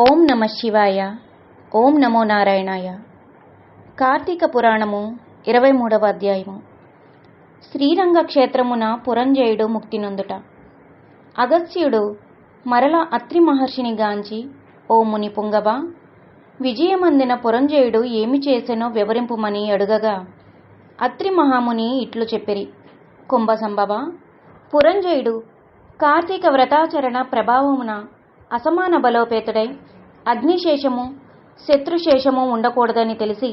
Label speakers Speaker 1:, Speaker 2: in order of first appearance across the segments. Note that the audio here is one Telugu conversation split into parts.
Speaker 1: ఓం నమ శివాయ ఓం నమో నారాయణాయ. కార్తీక పురాణము ఇరవై మూడవ అధ్యాయము. శ్రీరంగ క్షేత్రమున పురంజయుడు ముక్తి నొందుట. అగస్త్యుడు మరల అత్రి మహర్షిని గాంచి ఓ ముని పుంగవ విజయమందిన పురంజయుడు ఏమి చేసెనో వివరింపుమని అడుగగా అత్రి మహాముని ఇట్లు చెప్పిరి. కుంభసంభవ పురంజయుడు కార్తీక వ్రతాచరణ ప్రభావమున అసమాన బలోపేతుడై అగ్నిశేషము శత్రుశేషము ఉండకూడదని తెలిసి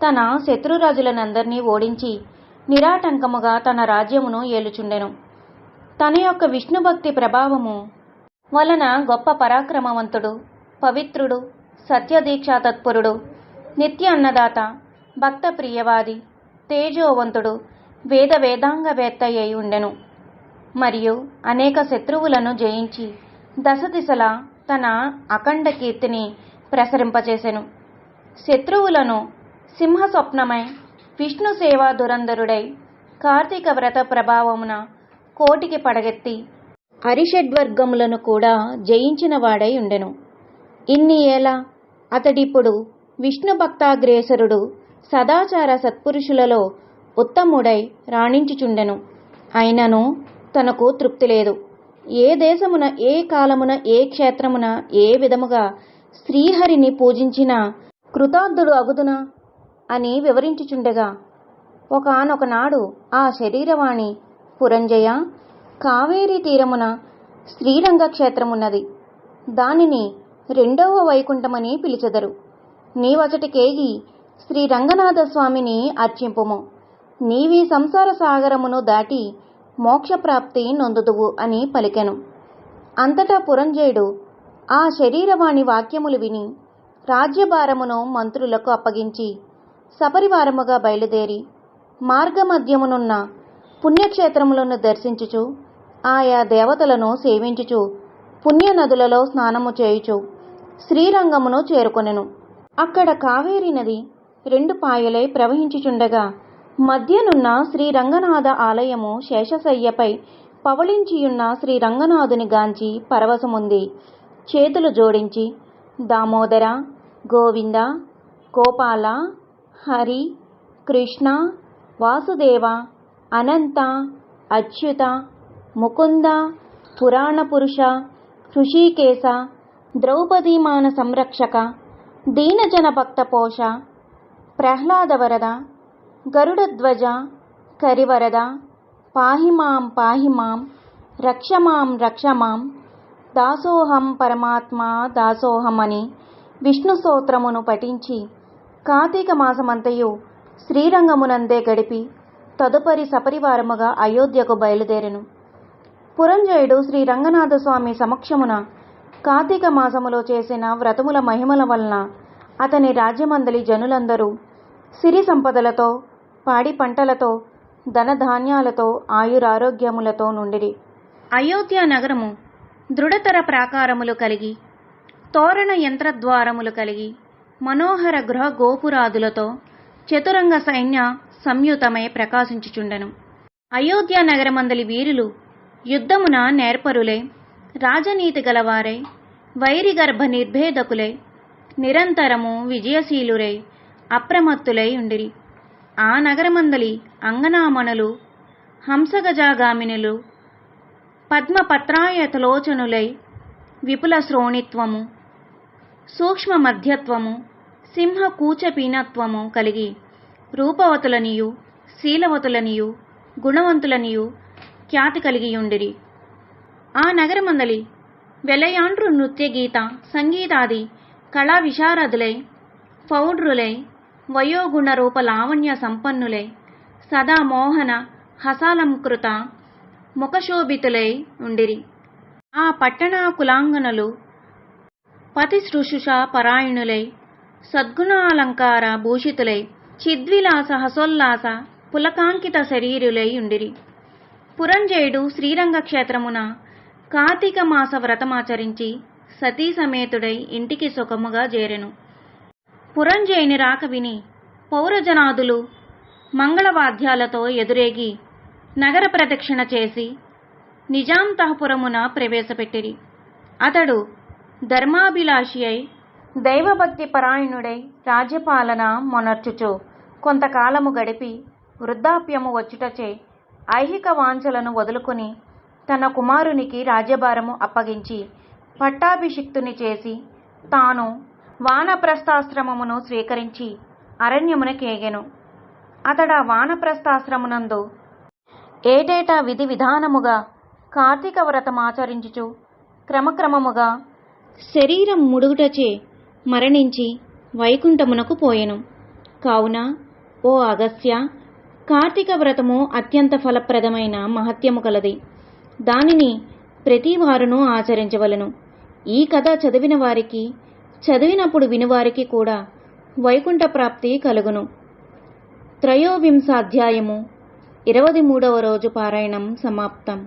Speaker 1: తన శత్రురాజులనందరినీ ఓడించి నిరాటంకముగా తన రాజ్యమును ఏలుచుండెను. తన యొక్క విష్ణుభక్తి ప్రభావము వలన గొప్ప పరాక్రమవంతుడు పవిత్రుడు సత్యదీక్షా తత్పరుడు నిత్య అన్నదాత భక్త ప్రియవాది తేజోవంతుడు వేద వేదాంగవేత్త అయి ఉండెను. మరియు అనేక శత్రువులను జయించి దశ దిశలా తన అఖండ కీర్తిని ప్రసరింపచేసెను. శత్రువులను సింహ స్వప్నమై విష్ణు సేవా దురంధరుడై కార్తీక వ్రత ప్రభావమున కోటికి పడగెత్తి అరిషడ్వర్గములను కూడా జయించిన వాడై ఉండెను. ఇన్ని ఏళ అతడిప్పుడు విష్ణు భక్తాగ్రేసరుడు సదాచార సత్పురుషులలో ఉత్తముడై రాణించుచుండెను. అయినను తనకు తృప్తి లేదు. ఏ దేశమున ఏ కాలమున ఏ క్షేత్రమున ఏ విధముగా శ్రీహరిని పూజించినా కృతార్థుడు అగుదునా అని వివరించుచుండగా ఒకనొకనాడు ఆ శరీరవాణి పురంజయ కావేరీ తీరమున శ్రీరంగ క్షేత్రమున్నది. దానిని రెండవ వైకుంఠమని పిలిచెదరు. నీవచటికేగి శ్రీ రంగనాథ స్వామిని అర్చింపుము. నీవీ సంసార సాగరమును దాటి మోక్షప్రాప్తి నొందుదువు అని పలికెను. అంతటా పురంజయుడు ఆ శరీరవాణి వాక్యములు విని రాజ్యభారమును మంత్రులకు అప్పగించి సపరివారముగా బయలుదేరి మార్గమధ్యమునున్న పుణ్యక్షేత్రములను దర్శించుచు ఆయా దేవతలను సేవించుచు పుణ్యనదులలో స్నానము చేయుచు శ్రీరంగమును చేరుకొనెను. అక్కడ కావేరీ నది రెండు పాయలై ప్రవహించుచుండగా మధ్యనున్న శ్రీ రంగనాథ ఆలయము శేషశయ్యపై పవళించియున్న శ్రీ రంగనాథుని గాంచి పరవశముంది. చేతులు జోడించి దామోదర గోవింద గోపాల హరి కృష్ణ వాసుదేవ అనంత అచ్యుత ముకుంద పురాణ పురుష హృషికేశ ద్రౌపదీమాన సంరక్షక దీనజన భక్త పోష ప్రహ్లాదవరద గరుడధ్వజ కరివరద పాహిమాం పాహిమాం రక్షమాం రక్షమాం దాసోహం పరమాత్మ దాసోహం అని విష్ణు స్తోత్రమును పఠించి కార్తీక మాసమంతయు శ్రీరంగమునందే గడిపి తదుపరి సపరివారముగా అయోధ్యకు బయలుదేరెను. పురంజయుడు శ్రీ రంగనాథ స్వామి సమక్షమున కార్తీక మాసములో చేసిన వ్రతముల మహిమల వలన అతని రాజ్యమందలి జనులందరూ సిరి సంపదలతో పాడి పంటలతో ధనధాన్యాలతో ఆయురారోగ్యములతో నుండిరి. అయోధ్య నగరము దృఢతర ప్రాకారములు కలిగి తోరణ యంత్రద్వారములు కలిగి మనోహర గృహ గోపురాదులతో చతురంగ సైన్య సంయుతమై ప్రకాశించుచుండెను. అయోధ్య నగరమందలి వీరులు యుద్ధమున నేర్పరులై రాజనీతి గలవారై వైరిగర్భ నిర్భేదకులై నిరంతరము విజయశీలురై అప్రమత్తులై ఉండిరి. ఆ నగరమందలి అంగనామణులు హంసగజాగామినులు పద్మపత్రాయతలోచనులై విపుల శ్రోణిత్వము సూక్ష్మ మధ్యత్వము సింహ కూచపీనత్వము కలిగి రూపవతులనియు శీలవతులనియు గుణవంతులనియు ఖ్యాతి కలిగియుండిరి. ఆ నగరమందలి వెలయాండ్రు నృత్య గీత సంగీతాది కళా విశారదులై పౌడ్రులై వయోగుణ రూప లావణ్య సంపన్నులై సదా మోహన హసాలంకృత ముఖశోభితులై ఉండిరి. ఆ పట్టణ కులాంగనలు పతి పరాయణులై సద్గుణాలంకార భూషితులై చిద్విలాస హసోల్లాస పులకాంకిత శరీరులై ఉండిరి. పురంజయుడు శ్రీరంగ క్షేత్రమున కార్తీక మాస వ్రతమాచరించి సతీ సమేతుడై ఇంటికి సుఖముగా చేరెను. పురంజయుని రాక విని పౌరజనాదులు మంగళవాద్యాలతో ఎదురేగి నగర ప్రదక్షిణ చేసి నిజాంతఃపురమున ప్రవేశపెట్టిరి. అతడు ధర్మాభిలాషి అయి దైవభక్తి పరాయణుడై రాజ్యపాలన మొనర్చుచు కొంతకాలము గడిపి వృద్ధాప్యము వచ్చుటచే ఐహిక వాంఛలను వదులుకొని తన కుమారునికి రాజ్యభారము అప్పగించి పట్టాభిషిక్తుని చేసి తాను వానప్రస్థాశ్రమమును స్వీకరించి అరణ్యమునకేగెను. అతడ వానప్రస్థాశ్రమునందు ఏటేటా విధి విధానముగా కార్తీక వ్రతమాచరించుచు క్రమక్రమముగా శరీరం ముడుగుటచే మరణించి వైకుంఠమునకు పోయెను. కావున ఓ అగస్త్య కార్తీక వ్రతము అత్యంత ఫలప్రదమైన మహత్యము కలది. దానిని ప్రతి వారును ఆచరించవలను. ఈ కథ చదివిన వారికి చదివినప్పుడు వినువారికి కూడా వైకుంఠ ప్రాప్తి కలుగును. త్రయోవింశాధ్యాయము ఇరవది మూడవ రోజు పారాయణం సమాప్తం.